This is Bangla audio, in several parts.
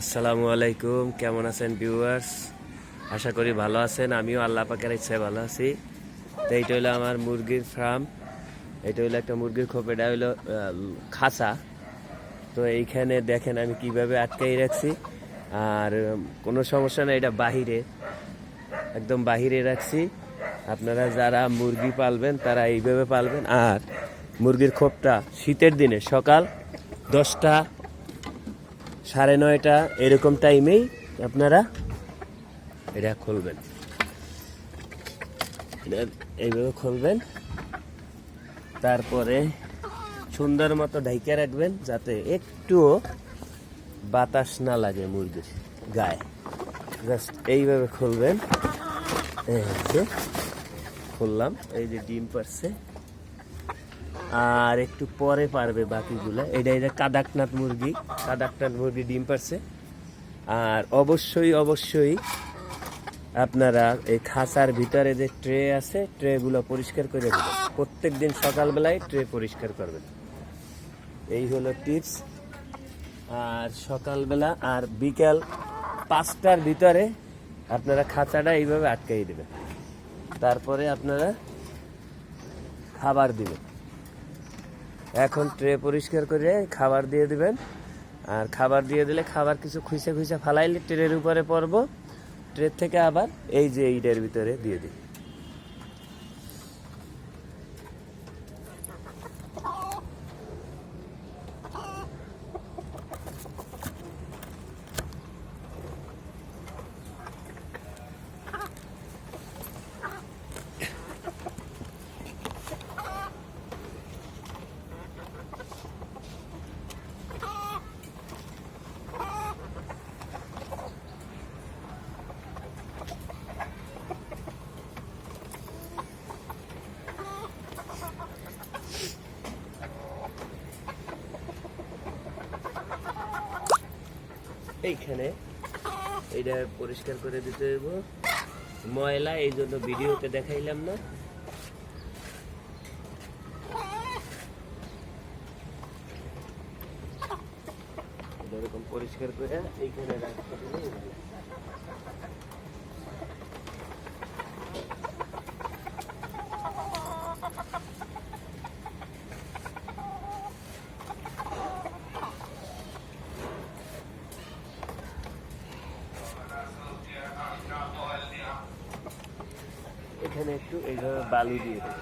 আসসালামু আলাইকুম, কেমন আছেন ভিউয়ার্স আশা করি ভালো আছেন, আমিও আল্লাহ পাকের ইচ্ছায় ভালো আছি। তো এইটা হলো আমার মুরগির ফার্ম এটা হলো একটা মুরগির খোপ, এটা হলো খাঁচা। তো এইখানে দেখেন আমি কীভাবে আটকাই রাখছি, আর কোনো সমস্যা নেই, এটা বাহিরে। একদম বাহিরে রাখছি। আপনারা যারা মুরগি পালবেন, তারা এইভাবে পালবেন। আর মুরগির খোপটা শীতের দিনে সকাল দশটা সাড়ে নয়টা, এরকম টাইমেই আপনারা এটা খুলবেন। এইভাবে খুলবেন। তারপরে সুন্দর মতো ঢাইকা রাখবেন যাতে একটুও বাতাস না লাগে মুরগির গায়ে। জাস্ট এইভাবে খুলবেন। খুললাম, এই যে ডিম পারছে। আর একটু পরে পারবে বাকিগুলো। এটা এটা কাদাকনাথ মুরগি কাদাকনাথ মুরগি ডিম পারছে। আর অবশ্যই অবশ্যই আপনারা এই খাঁচার ভিতরে যে ট্রে আছে, ট্রেগুলো পরিষ্কার করে দেবেন। প্রত্যেক দিন সকালবেলায় ট্রে পরিষ্কার করবেন। এই হলো টিপস। আর সকালবেলা আর বিকাল পাঁচটার ভিতরে আপনারা খাঁচাটা এইভাবে আটকাই দেবেন। তারপরে আপনারা খাবার দিবেন। এখন ট্রে পরিষ্কার করে খাবার দিয়ে দিবেন। আর খাবার দিয়ে দিলে খাবার কিছু খুঁজে খুঁজে ফালাইলে ট্রের উপরে পড়ব ট্রে থেকে আবার এই যে এইটার ভিতরে দিয়ে দিই। এইখানে। এটা পরিষ্কার করে দিতে হইব। ময়লা, এই জন্য ভিডিওতে দেখাইলাম না। এরকম পরিষ্কার করে এইখানে রাখতে হবে। এখানে একটু এইভাবে বালু দিয়ে দেবো।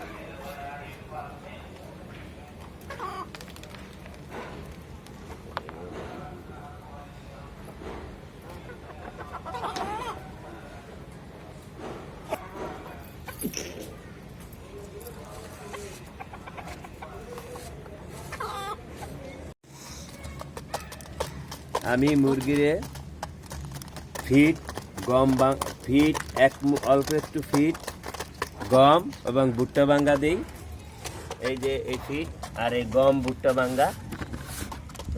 আমি মুরগিরে ফিট, গম ফিট, এক অল্প একটু ফিট গম এবং ভুট্টা ভাঙ্গা দিই। এই যে এই ফিট আর এই গম, ভুট্টা ভাঙ্গা,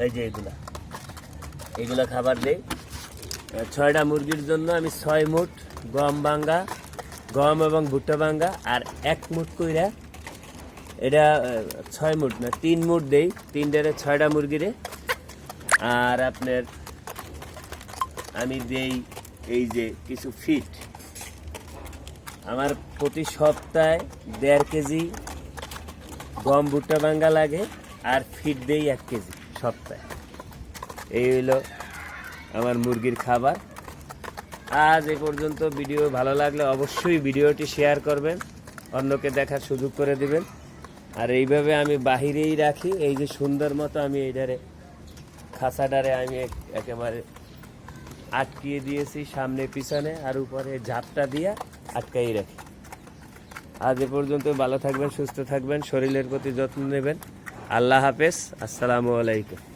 এই যে এগুলা। এগুলা খাবার দিই। ছয়টা মুরগির জন্য আমি ছয় মুঠ গম ভাঙ্গা, গম এবং ভুট্টা ভাঙ্গা আর এক মুঠ কইরা এটা ছয় মুঠ না, তিন মুঠ দেই। তিনটারে ছয়টা মুরগিরে। আর আপনার আমি দেই এই যে কিছু ফিট। আমার প্রতি সপ্তাহে দেড় কেজি গম ভুট্টা বাঙ্গা লাগে আর ফিট দেই এক কেজি সপ্তাহে। এই হইল আমার মুরগির খাবার। আজ এ পর্যন্ত ভিডিও ভালো লাগলে অবশ্যই ভিডিওটি শেয়ার করবেন, অন্যকে দেখার সুযোগ করে দিবেন। আর এইভাবে আমি বাহিরেই রাখি, এই যে সুন্দর মতো আমি এইটারে খাঁচাটারে আমি এক- একেবারে আটকিয়ে দিয়েছি সামনে পিছনে আর উপরে ঝাপটা দিয়ে। আটকাই রাখি আজ এ পর্যন্ত ভালো থাকবেন, সুস্থ থাকবেন, শরীরের প্রতি যত্ন নেবেন। আল্লাহ হাফেজ, আসসালামু আলাইকুম।